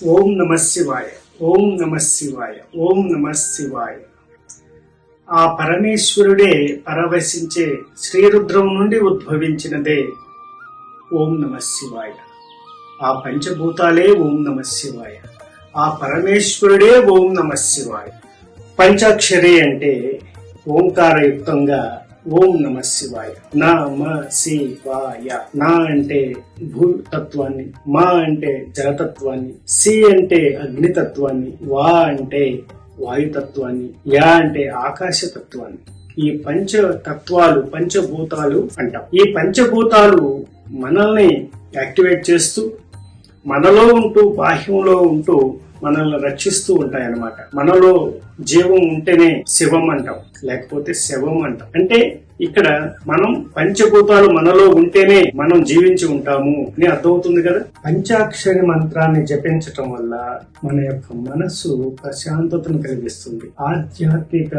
ఓం నమ శివాయ ఓం నమ శివాయ ఓం నమ శివాయ. ఆ పరమేశ్వరుడే పరవశించే శ్రీరుద్రం నుండి ఉద్భవించినదే ఓం నమ శివాయ. ఆ పంచభూతాలే ఓం నమ శివాయ. ఆ పరమేశ్వరుడే ఓం నమ శివాయ. పంచాక్షరి అంటే ఓంకారయుక్తంగా ఓం నమ శివాయ. నా మా శివాయ. నా అంటే భూతత్వాన్ని మా అంటే జలతత్వాన్ని సి అంటే అగ్నితత్వాన్ని వా అంటే వాయుతత్వాన్ని యా అంటే ఆకాశతత్వాన్ని. ఈ పంచ తత్వాలు పంచభూతాలు అంటాం. ఈ పంచభూతాలు మనల్ని యాక్టివేట్ చేస్తూ మనలో ఉంటూ బాహ్యంలో ఉంటూ మనల్ని రక్షిస్తూ ఉంటాయి అన్నమాట మనలో జీవం ఉంటేనే శివం అంటాం. లేకపోతే శవం అంటాం. అంటే ఇక్కడ మనం పంచభూతాలు మనలో ఉంటేనే మనం జీవించి ఉంటాము అని అర్థమవుతుంది కదా? పంచాక్షరి మంత్రాన్ని జపించటం వల్ల మన యొక్క మనస్సు ప్రశాంతతను కలిగిస్తుంది. ఆధ్యాత్మిక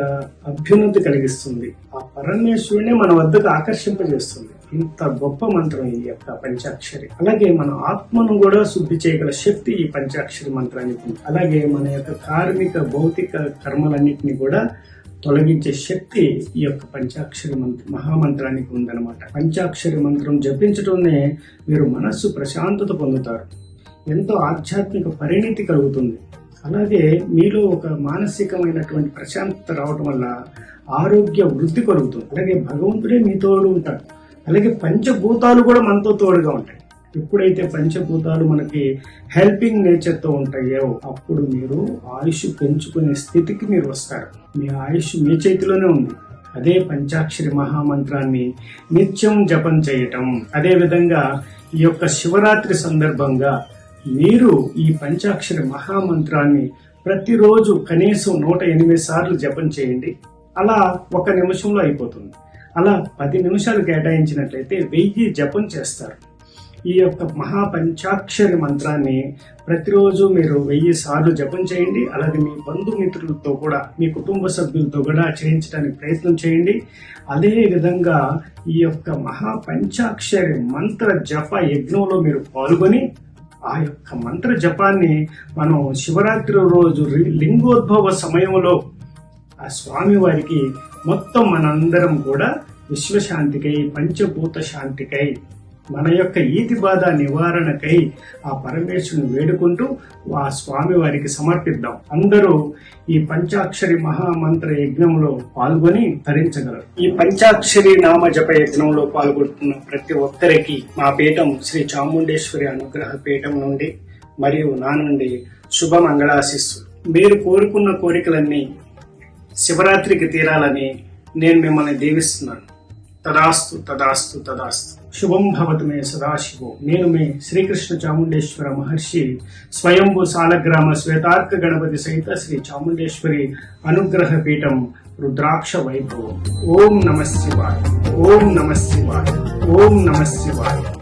అభ్యున్నతి కలిగిస్తుంది. ఆ పరమేశ్వరుని మన వద్దకు ఆకర్షింపజేస్తుంది. ఇంత గొప్ప మంత్రం ఈ యొక్క పంచాక్షరి. అలాగే మన ఆత్మను కూడా శుద్ధి చేయగల శక్తి ఈ పంచాక్షరి మంత్రానికి ఉంది. అలాగే మన యొక్క కార్మిక భౌతిక కర్మలన్నింటినీ కూడా తొలగించే శక్తి ఈ యొక్క పంచాక్షరి మంత్ర మహామంత్రానికి ఉందన్నమాట. పంచాక్షరి మంత్రం జపించడంనే మీరు మనస్సు ప్రశాంతత పొందుతారు. ఎంతో ఆధ్యాత్మిక పరిణితి కలుగుతుంది. అలాగే మీలో ఒక మానసికమైనటువంటి ప్రశాంతత రావటం వల్ల ఆరోగ్య వృద్ధి కలుగుతుంది. అలాగే భగవంతుడే మీ తోడు ఉంటాడు. అలాగే పంచభూతాలు కూడా మనతో తోడుగా ఉంటాయి. ఎప్పుడైతే పంచభూతాలు మనకి హెల్పింగ్ నేచర్తో ఉంటాయో అప్పుడు మీరు ఆయుష్ పెంచుకునే స్థితికి మీరు వస్తారు. మీ ఆయుష్ మీ చేతిలోనే ఉంది. అదే పంచాక్షరి మహామంత్రాన్ని నిత్యం జపం చేయటం. అదేవిధంగా ఈ యొక్క శివరాత్రి సందర్భంగా మీరు ఈ పంచాక్షరి మహామంత్రాన్ని ప్రతిరోజు కనీసం నూట ఎనిమిది సార్లు జపం చేయండి. అలా ఒక నిమిషంలో అయిపోతుంది. అలా పది నిమిషాలు కేటాయించినట్లయితే వెయ్యి జపం చేస్తారు. ఈ యొక్క మహాపంచాక్షరి మంత్రాన్ని ప్రతిరోజు మీరు వెయ్యి సార్లు జపం చేయండి. అలాగే మీ బంధుమిత్రులతో కూడా మీ కుటుంబ సభ్యులతో కూడా చేయించడానికి ప్రయత్నం చేయండి. అదే విధంగా ఈ యొక్క మహాపంచాక్షరి మంత్ర జప యజ్ఞంలో మీరు పాల్గొని ఆ యొక్క మంత్ర జపాన్ని మనం శివరాత్రి రోజు రి- లింగోద్భవ సమయంలో ఆ స్వామి వారికి మొత్తం మనందరం కూడా విశ్వశాంతికై పంచభూత శాంతికై మన యొక్క ఈతి బాధ నివారణకై ఆ పరమేశ్వరుని వేడుకుంటూ ఆ స్వామి వారికి సమర్పిద్దాం. అందరూ ఈ పంచాక్షరి మహామంత్ర యజ్ఞంలో పాల్గొని ధరించగలరు ఈ పంచాక్షరి నామ జప యజ్ఞంలో పాల్గొంటున్న ప్రతి ఒక్కరికి మా పీఠం శ్రీ చాముండేశ్వరి అనుగ్రహ పీఠం నుండి మరియు నా నుండి శుభ మంగళాశిస్సు మీరు కోరుకున్న కోరికలన్నీ శివరాత్రికి తీరాలని నేను మిమ్మల్ని దీవిస్తున్నాను. తదాస్తు తదాస్తు తదాస్తు. శుభం భవతు మే సదాశివో. నేను మే శ్రీకృష్ణ చాముండేశ్వర మహర్షి స్వయంభూ సాలగ్రామ శ్వేతార్క గణపతి సహిత శ్రీ చాముండేశ్వరి అనుగ్రహ పీఠం రుద్రాక్ష వైభవం. ఓం నమ శివాయ. ఓం నమ శివాయ. ఓం నమ శివాయ.